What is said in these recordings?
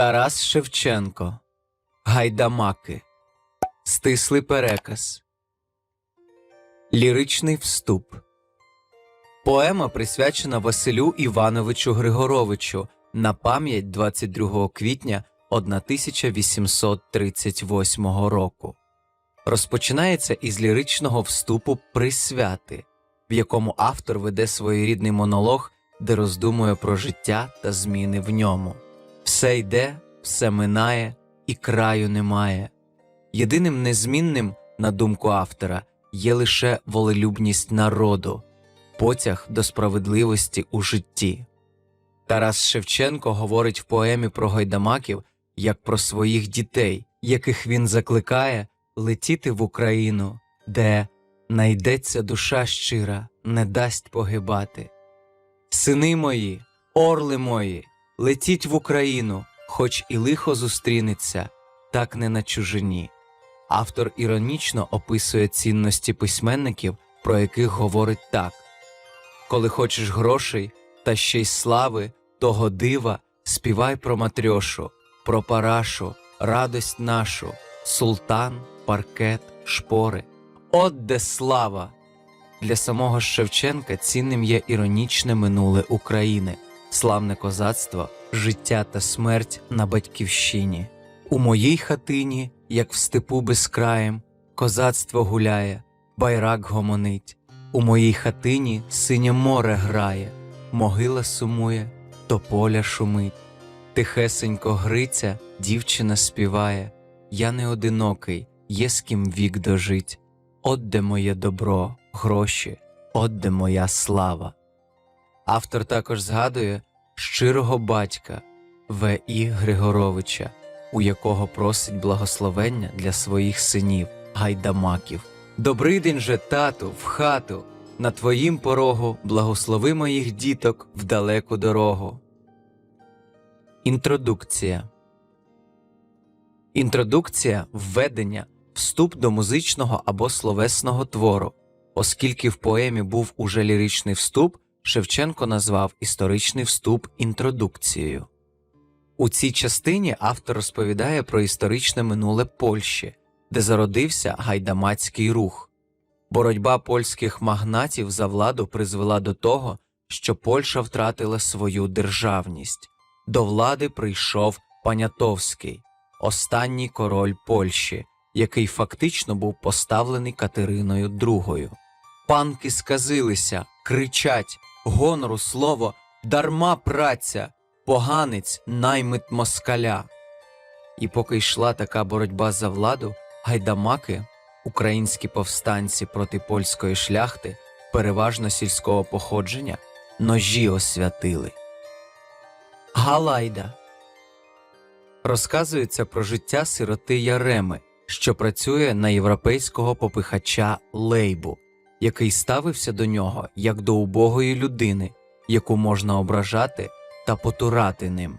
Тарас Шевченко Гайдамаки Стислий переказ Ліричний вступ Поема присвячена Василю Івановичу Григоровичу на пам'ять 22 квітня 1838 року. Розпочинається із ліричного вступу Присвяти, в якому автор веде своєрідний монолог, де роздумує про життя та зміни в ньому. Все йде, все минає, і краю немає. Єдиним незмінним, на думку автора, є лише волелюбність народу, потяг до справедливості у житті. Тарас Шевченко говорить в поемі про гайдамаків як про своїх дітей, яких він закликає летіти в Україну, де найдеться душа щира, не дасть погибати. Сини мої, орли мої, летіть в Україну, хоч і лихо зустрінеться, так не на чужині. Автор іронічно описує цінності письменників, про яких говорить так: коли хочеш грошей та ще й слави, того дива, співай про матрьошу, про парашу, радость нашу, султан, паркет, шпори. От де слава! Для самого Шевченка цінним є іронічне минуле України, славне козацтво, життя та смерть на батьківщині. У моїй хатині, як в степу безкраєм, козацтво гуляє, байрак гомонить. У моїй хатині синє море грає, могила сумує, тополя шумить. Тихесенько гриця, дівчина співає. Я не одинокий, є з ким вік дожить. От де моє добро, гроші, от де моя слава. Автор також згадує щирого батька В. І. Григоровича, у якого просить благословення для своїх синів, гайдамаків. Добрий день же, тату, в хату, на твоїм порогу благослови моїх діток в далеку дорогу. Інтродукція Інтродукція введення, вступ до музичного або словесного твору. Оскільки в поемі був уже ліричний вступ, Шевченко назвав історичний вступ інтродукцією. У цій частині автор розповідає про історичне минуле Польщі, де зародився гайдамацький рух. Боротьба польських магнатів за владу призвела до того, що Польща втратила свою державність. До влади прийшов Панятовський, останній король Польщі, який фактично був поставлений Катериною II. Панки сказилися, кричать гонору слово, дарма праця, поганець наймит москаля. І поки йшла така боротьба за владу, гайдамаки, українські повстанці проти польської шляхти, переважно сільського походження, ножі освятили. Галайда розказується про життя сироти Яреми, що працює на європейського попихача Лейбу, який ставився до нього як до убогої людини, яку можна ображати та потурати ним.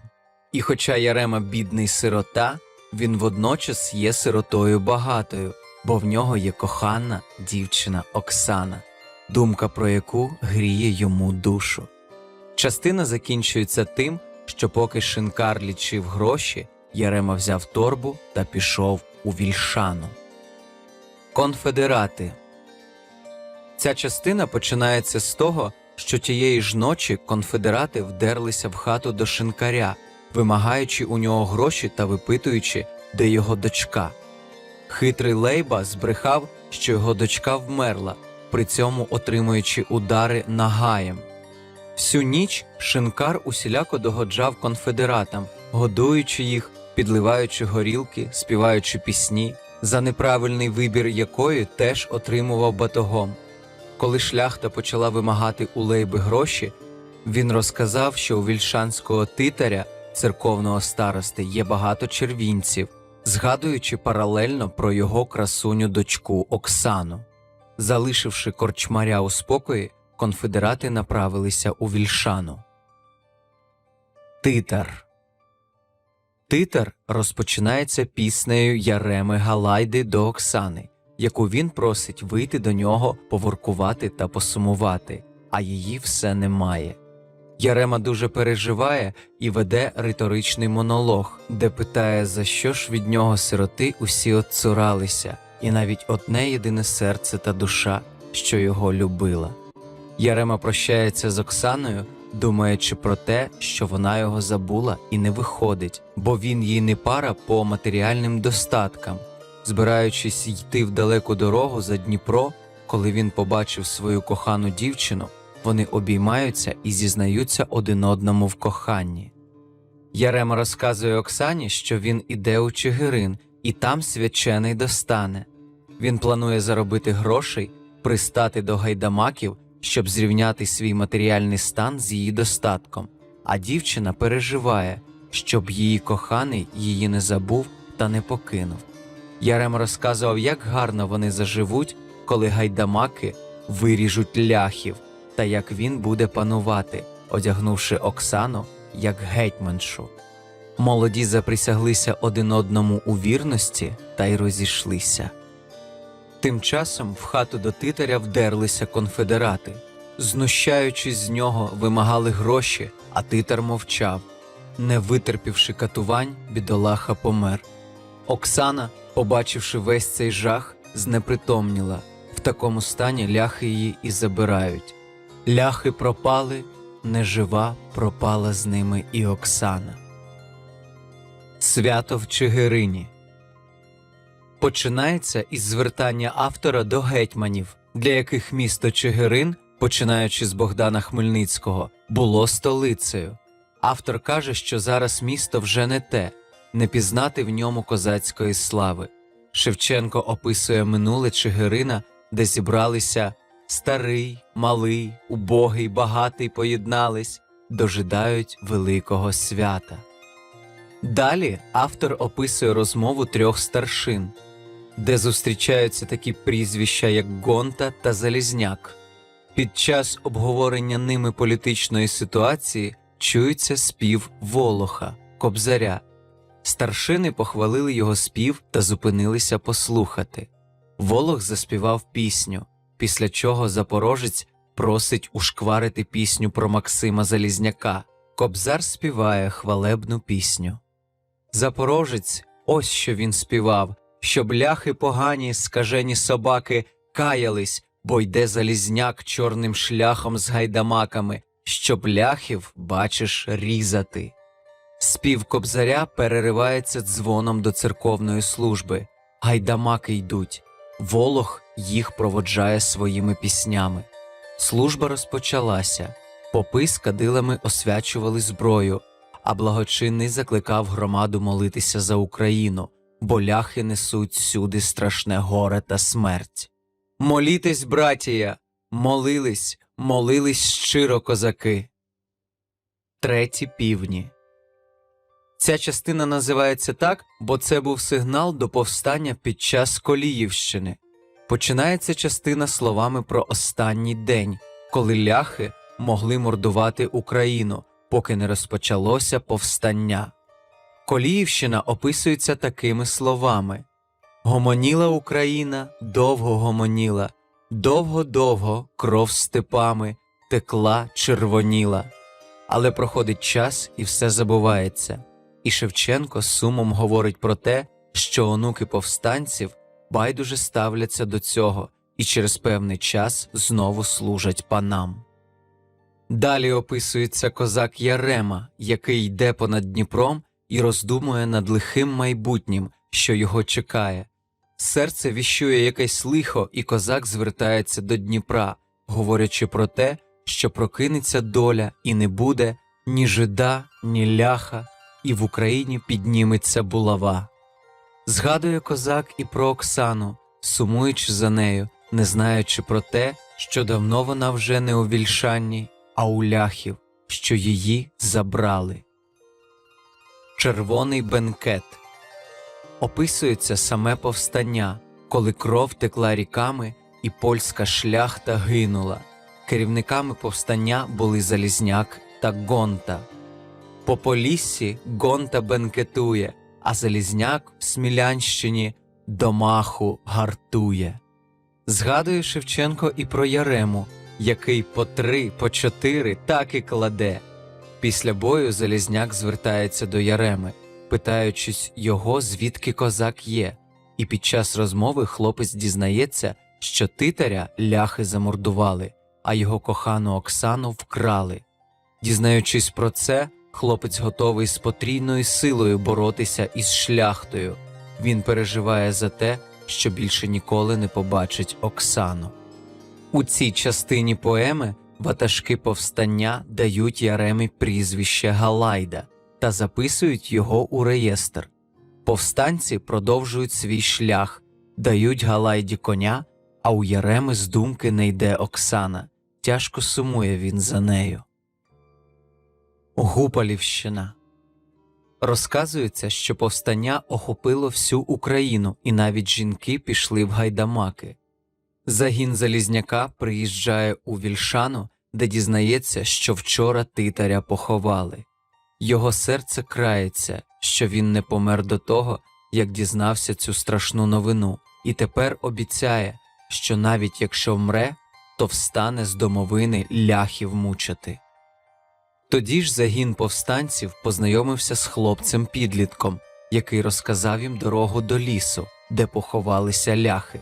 І хоча Ярема бідний сирота, він водночас є сиротою багатою, бо в нього є кохана дівчина Оксана, думка про яку гріє йому душу. Частина закінчується тим, що поки шинкар лічив гроші, Ярема взяв торбу та пішов у вільшану. Конфедерати Ця частина починається з того, що тієї ж ночі конфедерати вдерлися в хату до шинкаря, вимагаючи у нього гроші та випитуючи, де його дочка. Хитрий Лейба збрехав, що його дочка вмерла, при цьому отримуючи удари нагаєм. Всю ніч шинкар усіляко догоджав конфедератам, годуючи їх, підливаючи горілки, співаючи пісні, за неправильний вибір якої теж отримував батогом. Коли шляхта почала вимагати у Лейби гроші, він розказав, що у вільшанського титаря, церковного старости, є багато червінців, згадуючи паралельно про його красуню дочку Оксану. Залишивши корчмаря у спокої, конфедерати направилися у вільшану. Титар Титар розпочинається піснею Яреми Галайди до Оксани, яку він просить вийти до нього, поворкувати та посумувати, а її все немає. Ярема дуже переживає і веде риторичний монолог, де питає, за що ж від нього сироти усі отцуралися, і навіть одне єдине серце та душа, що його любила. Ярема прощається з Оксаною, думаючи про те, що вона його забула і не виходить, бо він їй не пара по матеріальним достаткам. Збираючись йти в далеку дорогу за Дніпро, коли він побачив свою кохану дівчину, вони обіймаються і зізнаються один одному в коханні. Ярема розказує Оксані, що він іде у Чигирин і там свячений достане. Він планує заробити грошей, пристати до гайдамаків, щоб зрівняти свій матеріальний стан з її достатком, а дівчина переживає, щоб її коханий її не забув та не покинув. Ярема розказував, як гарно вони заживуть, коли гайдамаки виріжуть ляхів, та як він буде панувати, одягнувши Оксану як гетьманшу. Молоді заприсяглися один одному у вірності та й розійшлися. Тим часом в хату до титаря вдерлися конфедерати. Знущаючись з нього, вимагали гроші, а титар мовчав. Не витерпівши катувань, бідолаха помер. Оксана, побачивши весь цей жах, знепритомніла. В такому стані ляхи її і забирають. Ляхи пропали, нежива пропала з ними і Оксана. Свято в Чигирині починається із звертання автора до гетьманів, для яких місто Чигирин, починаючи з Богдана Хмельницького, було столицею. Автор каже, що зараз місто вже не те, не пізнати в ньому козацької слави. Шевченко описує минуле Чигирина, де зібралися старий, малий, убогий, багатий поєднались, дожидають великого свята. Далі автор описує розмову трьох старшин, де зустрічаються такі прізвища, як Гонта та Залізняк. Під час обговорення ними політичної ситуації чується спів Волоха, Кобзаря. Старшини похвалили його спів та зупинилися послухати. Волох заспівав пісню, після чого запорожець просить ушкварити пісню про Максима Залізняка. Кобзар співає хвалебну пісню. Запорожець, ось що він співав, щоб ляхи погані, скажені собаки каялись, бо йде залізняк чорним шляхом з гайдамаками, щоб ляхів, бачиш, різати. Спів кобзаря переривається дзвоном до церковної служби. Гайдамаки йдуть. Волох їх проводжає своїми піснями. Служба розпочалася. Попи з кадилами освячували зброю, а благочинний закликав громаду молитися за Україну, бо ляхи несуть сюди страшне горе та смерть. Молітесь, братія, молились, молились щиро козаки. Треті півні. Ця частина називається так, бо це був сигнал до повстання під час Коліївщини. Починається частина словами про останній день, коли ляхи могли мордувати Україну, поки не розпочалося повстання. Коліївщина описується такими словами: Гомоніла Україна, довго гомоніла, довго-довго кров степами текла, червоніла. Але проходить час і все забувається. І Шевченко сумом говорить про те, що онуки повстанців байдуже ставляться до цього і через певний час знову служать панам. Далі описується козак Ярема, який йде понад Дніпром і роздумує над лихим майбутнім, що його чекає. Серце віщує якесь лихо, і козак звертається до Дніпра, говорячи про те, що прокинеться доля і не буде ні жида, ні ляха, і в Україні підніметься булава. Згадує козак і про Оксану, сумуючи за нею, не знаючи про те, що давно вона вже не у вільшанні, а у ляхів, що її забрали. Червоний бенкет описується саме повстання, коли кров текла ріками і польська шляхта гинула. Керівниками повстання були Залізняк та Гонта. По Поліссі Гонта бенкетує, а Залізняк в Смілянщині домаху гартує. Згадує Шевченко і про Ярему, який по три, по чотири так і кладе, Після бою Залізняк звертається до Яреми, питаючись його, звідки козак є, і під час розмови хлопець дізнається, що титаря ляхи замордували, а його кохану Оксану вкрали. Дізнаючись про це, хлопець готовий з потрійною силою боротися із шляхтою. Він переживає за те, що більше ніколи не побачить Оксану. У цій частині поеми ватажки повстання дають Яремі прізвище Галайда та записують його у реєстр. Повстанці продовжують свій шлях, дають Галайді коня, а у Яреми з думки не йде Оксана. Тяжко сумує він за нею. Гупалівщина Розказується, що повстання охопило всю Україну, і навіть жінки пішли в гайдамаки. Загін Залізняка приїжджає у Вільшану, де дізнається, що вчора титаря поховали. Його серце крається, що він не помер до того, як дізнався цю страшну новину, і тепер обіцяє, що навіть якщо вмре, то встане з домовини ляхів мучити. Тоді ж загін повстанців познайомився з хлопцем підлітком, який розказав їм дорогу до лісу, де поховалися ляхи.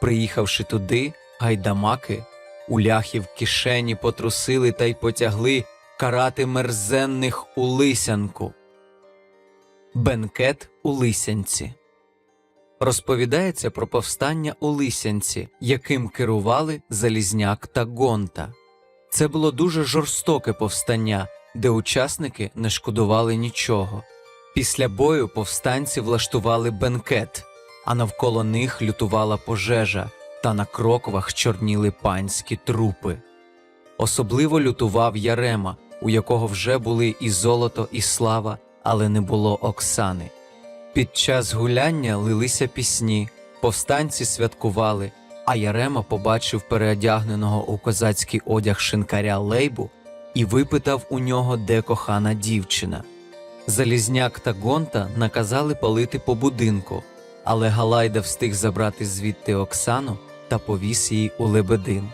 Приїхавши туди, гайдамаки у ляхів кишені потрусили та й потягли карати мерзенних у лисянку. Бенкет у лисянці. Розповідається про повстання у лисянці, яким керували Залізняк та Гонта. Це було дуже жорстоке повстання, де учасники не шкодували нічого. Після бою повстанці влаштували бенкет, а навколо них лютувала пожежа, та на кроквах чорніли панські трупи. Особливо лютував Ярема, у якого вже були і золото, і слава, але не було Оксани. Під час гуляння лилися пісні, повстанці святкували, а Ярема побачив переодягненого у козацький одяг шинкаря Лейбу і випитав у нього, де кохана дівчина. Залізняк та Гонта наказали палити по будинку, але Галайда встиг забрати звідти Оксану та повіз її у лебедин.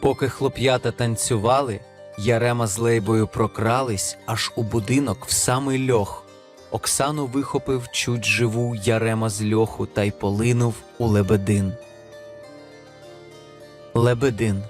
Поки хлоп'ята танцювали, Ярема з Лейбою прокрались аж у будинок в самий льох. Оксану вихопив чуть живу Ярема з льоху та й полинув у лебедин. Лебедин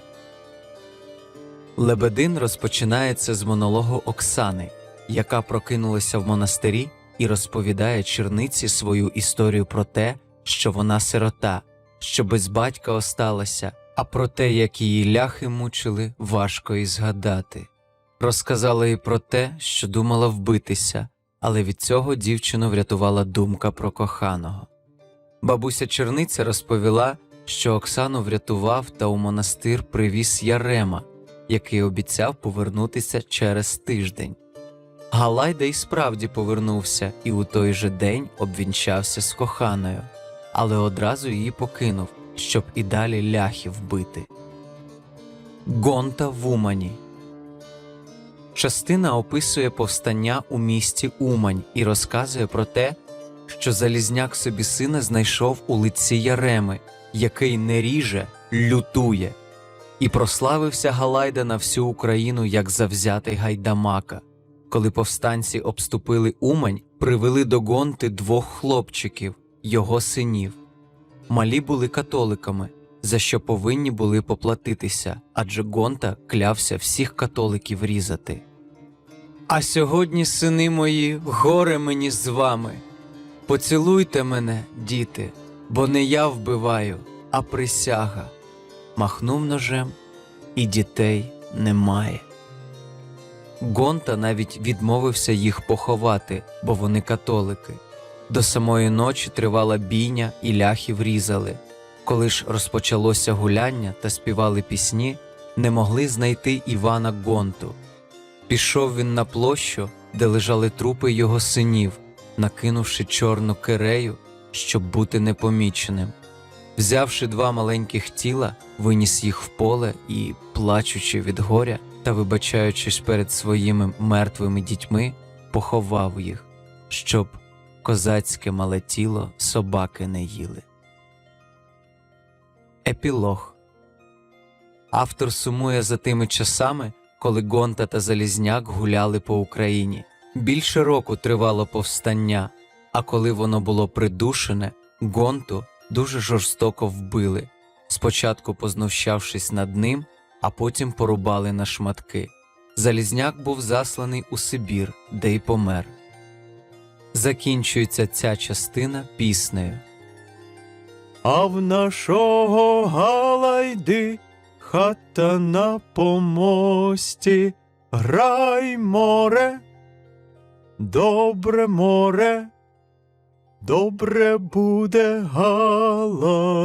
Лебедин розпочинається з монологу Оксани, яка прокинулася в монастирі і розповідає черниці свою історію про те, що вона сирота, що без батька осталася, а про те, як її ляхи мучили, важко і згадати. Розказала їй про те, що думала вбитися, але від цього дівчину врятувала думка про коханого. Бабуся черниця розповіла, що Оксану врятував та у монастир привіз Ярема, який обіцяв повернутися через тиждень. Галайда й справді повернувся і у той же день обвінчався з коханою, але одразу її покинув, щоб і далі ляхів бити. Гонта в Умані Частина описує повстання у місті Умань і розказує про те, що Залізняк собі сина знайшов у лиці Яреми, який не ріже, лютує, і прославився Галайда на всю Україну як завзятий гайдамака. Коли повстанці обступили Умань, привели до Гонти двох хлопчиків, його синів. Малі були католиками, за що повинні були поплатитися, адже Гонта клявся всіх католиків різати. А сьогодні, сини мої, горе мені з вами. Поцілуйте мене, діти, бо не я вбиваю, а присяга. Махнув ножем, і дітей немає. Гонта навіть відмовився їх поховати, бо вони католики. До самої ночі тривала бійня і ляхів різали. Коли ж розпочалося гуляння та співали пісні, не могли знайти Івана Гонту. Пішов він на площу, де лежали трупи його синів, накинувши чорну кирею, щоб бути непоміченим. Взявши два маленьких тіла, виніс їх в поле і, плачучи від горя та вибачаючись перед своїми мертвими дітьми, поховав їх, щоб козацьке мале тіло собаки не їли. Епілог Автор сумує за тими часами, коли Гонта та Залізняк гуляли по Україні. Більше року тривало повстання, а коли воно було придушене, Гонту дуже жорстоко вбили, спочатку познущавшись над ним, а потім порубали на шматки. Залізняк був засланий у Сибір, де й помер. Закінчується ця частина піснею. А в нашого Галайди хата на помості, грай море, добре море, добре буде Галайда.